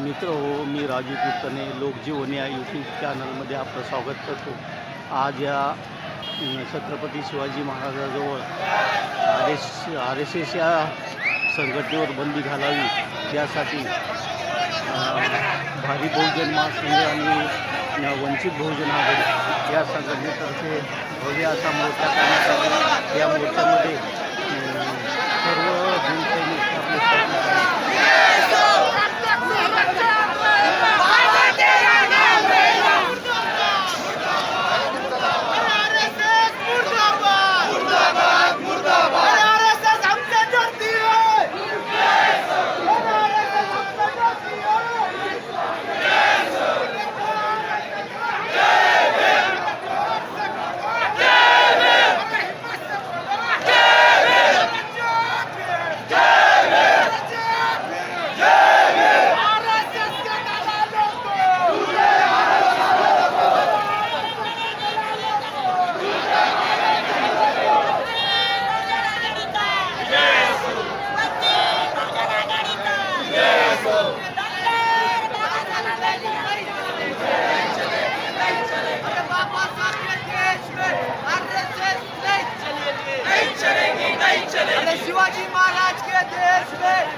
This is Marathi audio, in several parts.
मित्र हो मी राजू कीर्तने लोकजीवन या यूट्यूब चॅनलमध्ये आपलं स्वागत करतो. आज या Chhatrapati Shivaji महाराजाजवळ R S R S S या संघटनेवर बंदी घालावी यासाठी भारी बहुजन महासंघ आणि वंचित बहुजन आघाडी या संघटनेतर्फे भव्य असा मोर्चा करण्यात आला. देश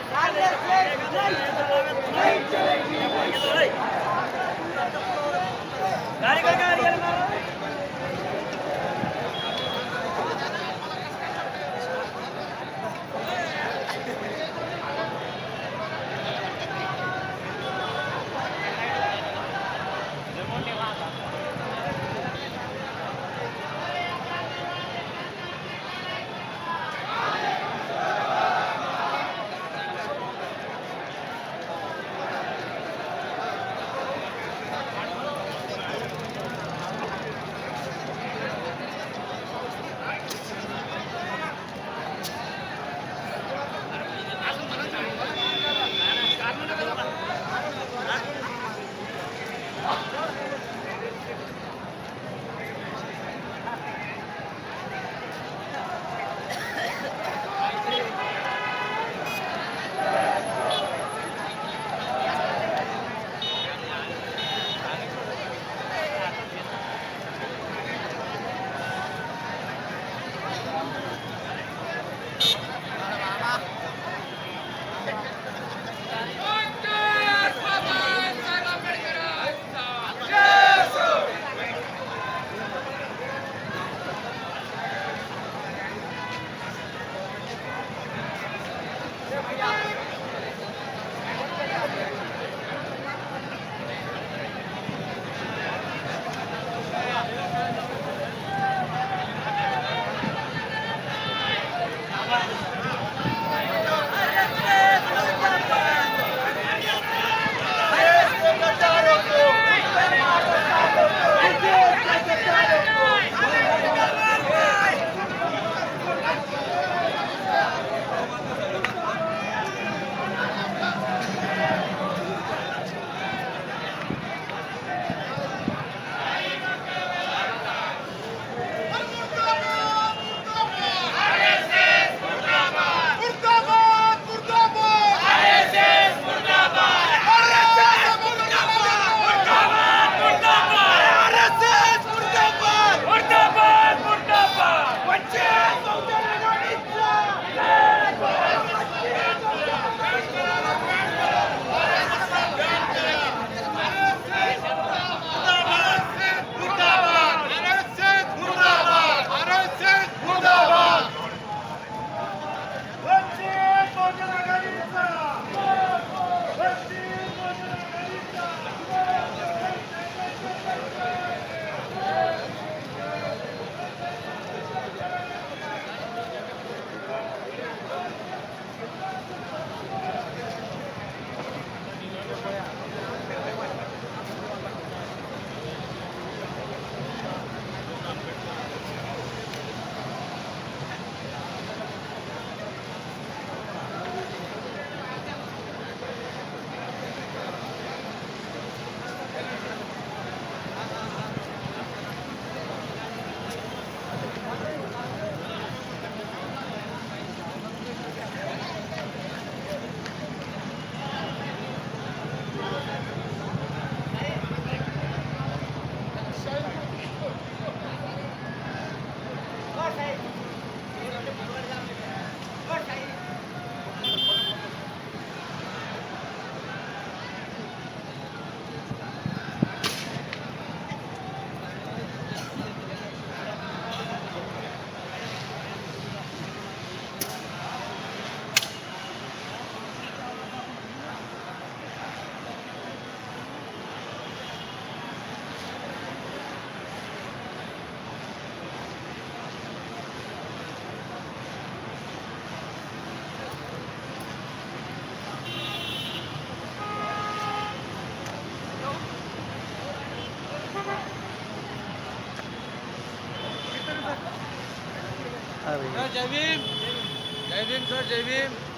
जय भीम जय भीम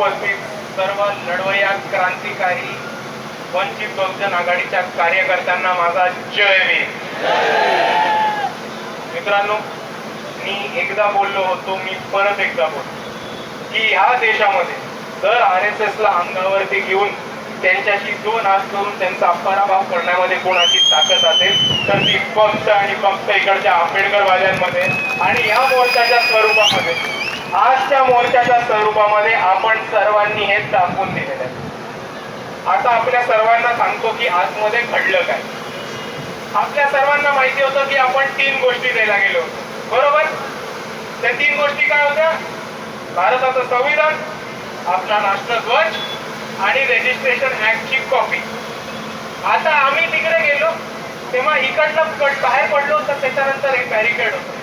उपस्थित सर्व लढवय्या क्रांतिकारी वंचित बहुजन आघाडीच्या कार्यकर्त्यांना माझा जय भीम. मित्रांनो मी एकदा बोललो होतो मी परत एकदा बोलतो की ह्या देशामध्ये जर आर एस एस ला अंगावरती घेऊन त्यांच्याशी दोन हात करून त्यांचा पराभव करण्यामध्ये कोणाची ताकद असेल तर ती फक्त आणि फक्त इकडच्या आंबेडकरवाद्यांमध्ये आणि या मोर्चाच्या स्वरूपामध्ये आजच्या मोर्चाच्या स्वरूपामध्ये आपण सर्वांनी हे दाखवून दिलेलं आहे. आता आपल्या सर्वांना सांगतो की आतमध्ये घडलं काय. आपल्या सर्वांना माहिती होतं की आपण तीन गोष्टी द्यायला गेलो होतो. बरोबर? त्या तीन गोष्टी काय होत्या? भारताचं संविधान आपला राष्ट्रध्वज आणि रेजिस्ट्रेशन ऍक्टची कॉपी आता आम्ही तिकडे गेलो तेव्हा इकडनं कट बाहेर पडलो तर त्याच्यानंतर एक बॅरिकेड होतं.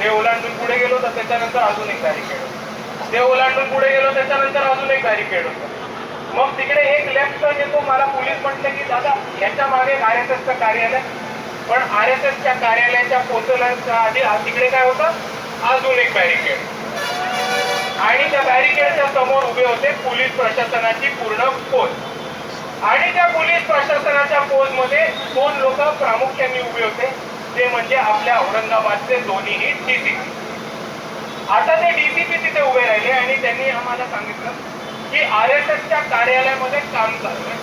ते ओलांडून पुढे गेलो तर त्याच्यानंतर अजून एक बॅरिकेड होतं ते ओलांडून पुढे गेलो त्याच्यानंतर अजून एक बॅरिकेड होतं मग तिकडे एक लेफ्ट टर्न येतो. मला पोलीस म्हटले की दादा याच्या मागे आर एस एसचं कार्यालय. पण आर एस एसच्या कार्यालयाच्या पोहोचण्याच्या आधी तिकडे काय होतं? अजून एक बॅरिकेड आणि त्या बॅरिकेडच्या समोर उभे होते पोलीस प्रशासनाची पूर्ण पोच आणि त्या पोलीस प्रशासनाच्या पोजमध्ये दोन लोक प्रामुख्याने उभे होते. ते म्हणजे आपल्या औरंगाबादचे दोन्हीही डीसीपी आता ते डीसीपी तिथे उभे राहिले आणि त्यांनी आम्हाला सांगितलं की आर एस एसच्या कार्यालयामध्ये काम चालू आहे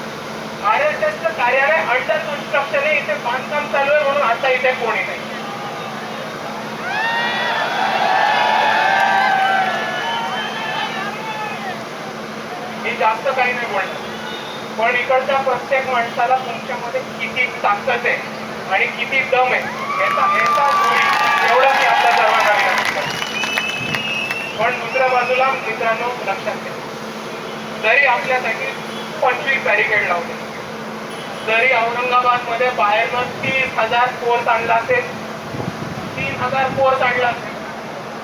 आर एस एसचं कार्यालय अंडर कन्स्ट्रक्शन आहे इथे बांधकाम चालू आहे म्हणून आता इथे कोणी नाही. मी जास्त काही नाही बोलणार. पण इकडच्या प्रत्येक माणसाला तुमच्यामध्ये किती ताकद आहे आणि किती दम आहे. एवढं मी आपल्या सर्वांना विनंती करतो पण दुसऱ्या बाजूला मित्रांनो लक्षात घ्या. जरी आपल्यासाठी पंचवीस बॅरिकेड लावले. जरी औरंगाबादमध्ये बाहेरनं तीस हजार फोर्स आणला असेल तीन हजार फोर्स आणला असेल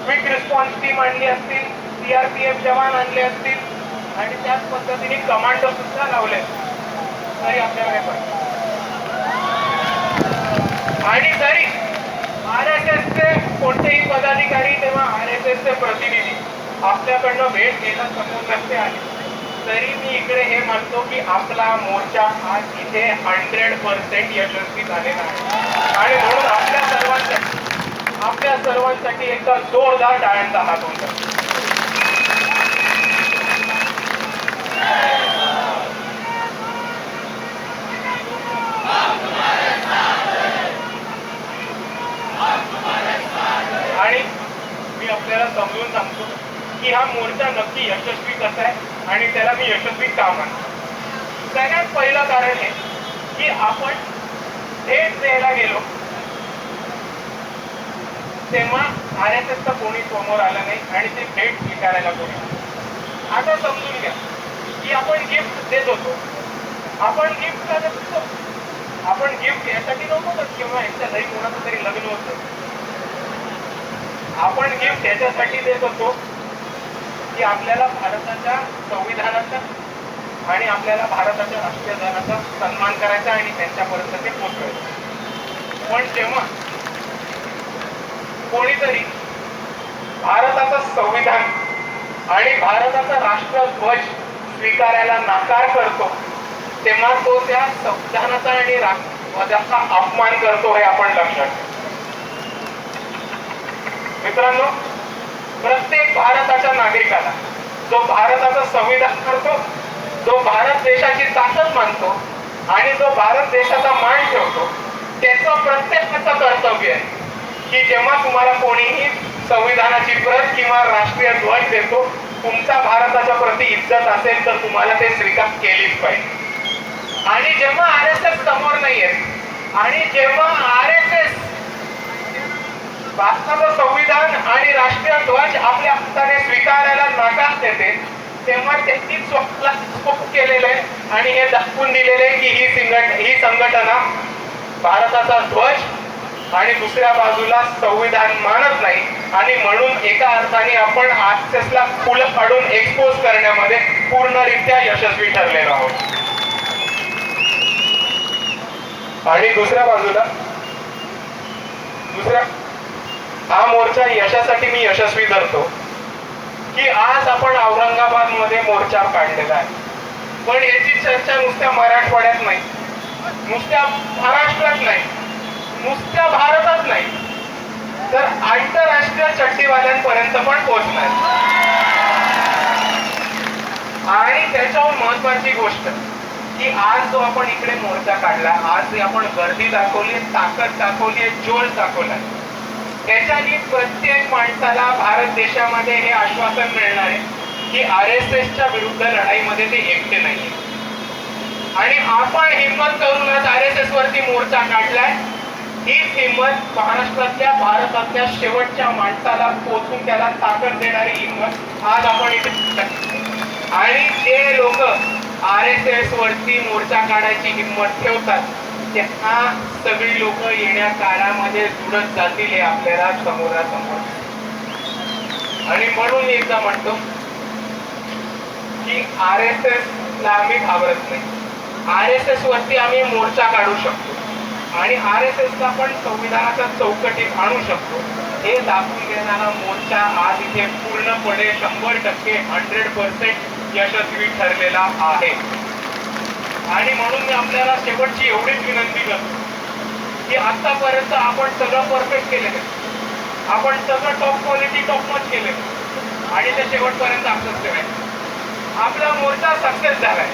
क्विक रिस्पॉन्स टीम आणली असतील सीआरपीएफ जवान आणले असतील आणि त्याच पद्धतीने कमांडो सुद्धा लावले तरी आपल्याकडे हे आणि जरी आर एस एसचे कोणतेही पदाधिकारी तेव्हा आर एस एसचे प्रतिनिधी आपल्याकडनं भेट घेणं समोर नसते आले तरी मी इकडे हे म्हणतो की आपला मोर्चा आज इथे हंड्रेड पर्सेंट यशस्वी झालेला आहे. आणि म्हणून आपल्या सर्वांसाठी आपल्या सर्वांसाठी एकदा जोरदार टाळ्यांचा हात जातो आणि मी आपल्याला समजून सांगतो की हा मोर्चा नक्की यशस्वी कसा आहे आणि त्याला मी यशस्वी का मानतो? सगळ्यात पहिलं कारण हे की आपण भेट द्यायला गेलो. तेव्हा आर एस एसचा कोणी समोर आला नाही आणि ते भेट स्वीकारायला कोणी आता समजून घ्या की आपण गिफ्ट देत होतो. आपण गिफ्ट का देत होतो? आपण गिफ्ट यासाठी नव्हतो तर किंवा यांच्या घरी कोणाचं तरी लग्न होतं. आपण गिफ्ट याच्यासाठी देत होतो. की आपल्याला भारताच्या संविधानाचा आणि आपल्याला भारताच्या राष्ट्रीय ध्वजाचा सन्मान करायचा आणि त्यांच्यापर्यंत ते पोचवायचं पण जेव्हा कोणीतरी भारताचं संविधान आणि भारताचा राष्ट्रध्वज स्वीकारायला नाकार करतो तेव्हा तो त्या संविधानाचा आणि राष्ट्रध्वजाचा अपमान करतो हे आपण लक्षात मित्रांनो प्रत्येक भारताच्या नागरिकाला जो भारताचं संविधान करतो जो भारत देशाची ताकद मानतो आणि जो भारत देशाचा मान ठेवतो त्याचं प्रत्येकाचं कर्तव्य आहे की जेव्हा तुम्हाला कोणीही संविधानाची प्रत किंवा राष्ट्रीय ध्वज देतो तुमचा भारताच्या प्रती इज्जत असेल तर तुम्हाला ते स्वीकार केलीच पाहिजे. आणि जेव्हा आर एस एस समोर नाहीये आणि जेव्हा आर एस एस भारताचं संविधान आणि राष्ट्रीय ध्वज आपल्या हाताने स्वीकारायला नकार देते तेव्हा त्यांनी स्वतःला आणि हे दाखवून दिलेले की ही संघट ही संघटना भारताचा ध्वज आणि दुसऱ्या बाजूला संविधान मानत नाही. आणि म्हणून एका अर्थाने आपण आरएसएसला फुलं काढून एक्सपोज करण्यामध्ये पूर्णरित्या यशस्वी ठरलेलो आहोत. आणि दुसऱ्या बाजूला दुसऱ्या हा मोर्चा यशासाठी मी यशस्वी धरतो. की आज आपण औरंगाबादमध्ये मोर्चा काढलेला आहे. पण याची चर्चा नुसत्या मराठवाड्यात नाही. नुसत्या महाराष्ट्रात नाही. नुसत्या भारतात नाही. तर आंतरराष्ट्रीय चट्टीवाल्यांपर्यंत पण पोहोचणार. आणि त्याच्यावर महत्वाची गोष्ट की आज जो आपण इकडे मोर्चा काढला आज आपण गर्दी दाखवली ताकद दाखवली जोश दाखवला त्याच्यानी प्रत्येक माणसाला भारत देशामध्ये हे आश्वासन मिळणार आहे की आर एस एसच्या विरुद्ध लढाईमध्ये ते एकटे नाहीये. आणि आपण हिंमत करूनच आर एस एस वरती मोर्चा काढलाय. हीच हिंमत महाराष्ट्रातल्या भारतातल्या शेवटच्या माणसाला पोचून त्याला ताकद देणारी हिंमत आज आपण इथे आणि जे लोक आर एस एस वरती मोर्चा काढायची हिंमत ठेवतात. त्यांना सगळी लोक येण्या काळामध्ये जुळत जातील हे आपल्याला समोरासमोर. आणि म्हणून एकदा म्हणतो की आर एस एस ला आम्ही घाबरत नाही. आर एस एस वरती आम्ही मोर्चा काढू शकतो. आणि आर एस एस ला पण संविधानाच्या चौकटीत आणू शकतो. हे दाखवून देणारा मोर्चा आज इथे पूर्णपणे शंभर टक्के हंड्रेड पर्सेंट यशस्वी ठरलेला आहे. आणि म्हणून मी आपल्याला शेवटची एवढीच विनंती करतो की आतापर्यंत आपण सगळं परफेक्ट केलेलं आहे. आपण सगळं टॉप क्वालिटी टॉप केलेलं आहे. आणि ते शेवटपर्यंत आपलंच ठेवायचं आपला मोर्चा सक्सेस झालाय.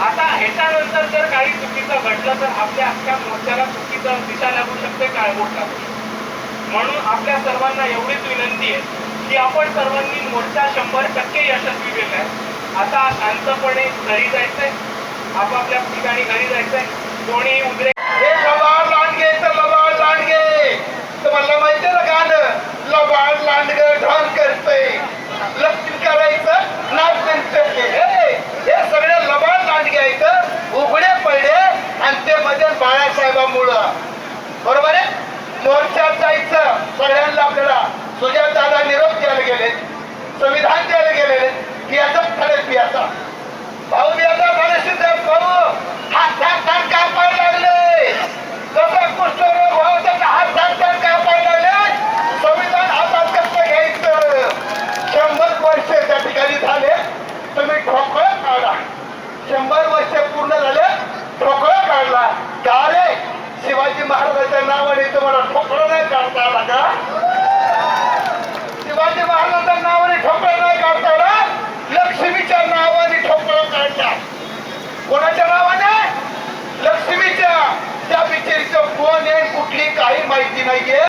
आता ह्याच्यानंतर जर काही चुकीचं घडलं तर आपल्या अख्ख्या मोर्चाला चुकीचं दिशा लागू शकते काळबोट लागू शकते म्हणून आपल्या सर्वांना एवढीच विनंती आहे की आपण सर्वांनी मोर्चा शंभर टक्के यशस्वी केलाय. आता शांतपणे घरी जायचंय. आपापल्या ठिकाणी घरी जायचंय. कोणी उद्रे हे लबाड लांडगे तर लबाड लांडगे. तुम्हाला माहितीये ना गाणं लबाड लांडग ढान करते लक्ष करायचं नाच हे हे सगळे लबाड लांडगे आहेत उघडे पडले आणि ते मध्ये बाळासाहेबामुळं. बरोबर आहे? मोर्चात जायचं सगळ्यांना आपल्याला. सुजाताला निरोप द्यायला गेले संविधान द्यायला गेलेले की याचा खरेच पियाचा भाऊ बियाचा खरे सिद्ध भाऊ हात हात গিয়ে